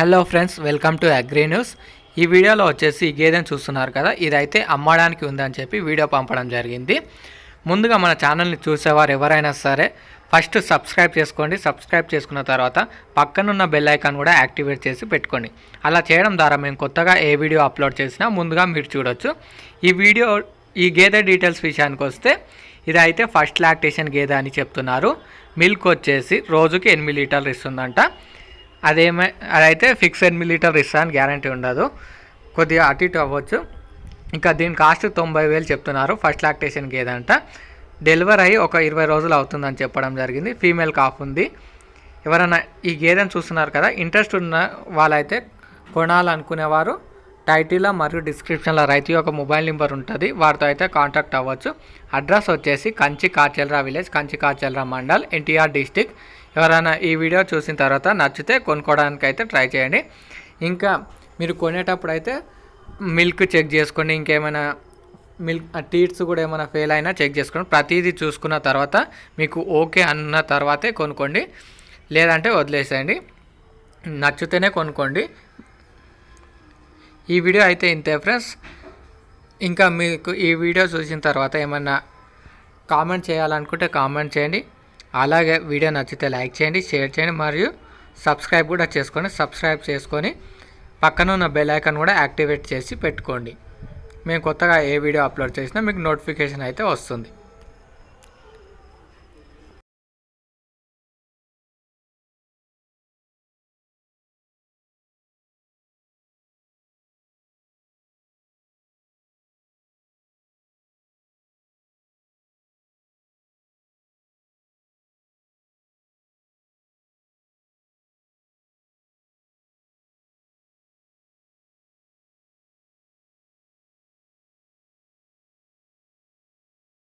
Hello friends welcome to agri news. ఈ వీడియోలో వచ్చేసి ఈ గేదెని చూస్తున్నారు కదా ఇదైతే అమ్మడానికి ఉందని చెప్పి వీడియో పంపడం జరిగింది. ముందుగా మన ఛానల్ని చూసేవారు ఎవరైనా సరే ఫస్ట్ సబ్స్క్రైబ్ చేసుకోండి. సబ్స్క్రైబ్ చేసుకున్న తర్వాత పక్కనున్న బెల్ ఐకాన్ కూడా యాక్టివేట్ చేసి పెట్టుకోండి. అలా చేయడం ద్వారా మేము కొత్తగా ఏ వీడియో అప్లోడ్ చేసినా ముందుగా మీరు చూడొచ్చు. ఈ వీడియో ఈ గేదె డీటెయిల్స్ విషయానికి వస్తే ఇదైతే ఫస్ట్ లాక్టేషన్ గేదె అని చెప్తున్నారు. మిల్క్ వచ్చేసి రోజుకి ఎనిమిది లీటర్లు ఇస్తుందంట. అదేమై అదైతే ఫిక్స్డ్ ఎనిమిది ఇస్తాను ఇస్తా అని గ్యారంటీ ఉండదు. కొద్దిగా అటు ఇటు అవ్వచ్చు. ఇంకా దీని కాస్ట్ తొంభై వేలు చెప్తున్నారు. ఫస్ట్ లాక్టేషన్ గేదె అంట డెలివరీ అయ్యి ఒక ఇరవై రోజులు అవుతుందని చెప్పడం జరిగింది. ఫీమేల్ కాఫ్ ఉంది. ఎవరైనా ఈ గేదెని చూస్తున్నారు కదా ఇంట్రెస్ట్ ఉన్న వాళ్ళైతే కొనాలనుకునేవారు. టైటిల్లో మరియు డిస్క్రిప్షన్లో రైతు యొక్క మొబైల్ నెంబర్ ఉంటుంది. వారితో అయితే కాంటాక్ట్ అవ్వచ్చు. అడ్రస్ వచ్చేసి కంచి కాచెల్రా విలేజ్ కంచి కాచెల్రా మండల్ ఎన్టీఆర్ డిస్టిక్ ఎవరైనా ఈ వీడియో చూసిన తర్వాత నచ్చితే కొనుక్కోవడానికి అయితే ట్రై చేయండి. ఇంకా మీరు కొనేటప్పుడు అయితే మిల్క్ చెక్ చేసుకోండి ఇంకేమైనా మిల్క్ టీట్స్ కూడా ఏమైనా ఫెయిల్ అయినా చెక్ చేసుకోండి ప్రతిదీ చూసుకున్న తర్వాత మీకు ఓకే అన్న తర్వాతే కొనుక్కోండి. లేదంటే వదిలేసేయండి. నచ్చితేనే కొనుక్కోండి. ఈ వీడియో అయితే ఇంతే ఫ్రెండ్స్ ఇంకా మీకు ఈ వీడియో చూసిన తర్వాత ఏమన్నా కామెంట్ చేయాలనుకుంటే కామెంట్ చేయండి. అలాగే వీడియో నచ్చితే లైక్ చేయండి షేర్ చేయండి మరియు సబ్స్క్రైబ్ కూడా చేసుకోండి సబ్స్క్రైబ్ చేసుకొని పక్కన ఉన్న బెల్ ఐకాన్ కూడా యాక్టివేట్ చేసి పెట్టుకోండి. మేము కొత్తగా ఏ వీడియో అప్లోడ్ చేసినా మీకు నోటిఫికేషన్ అయితే వస్తుంది.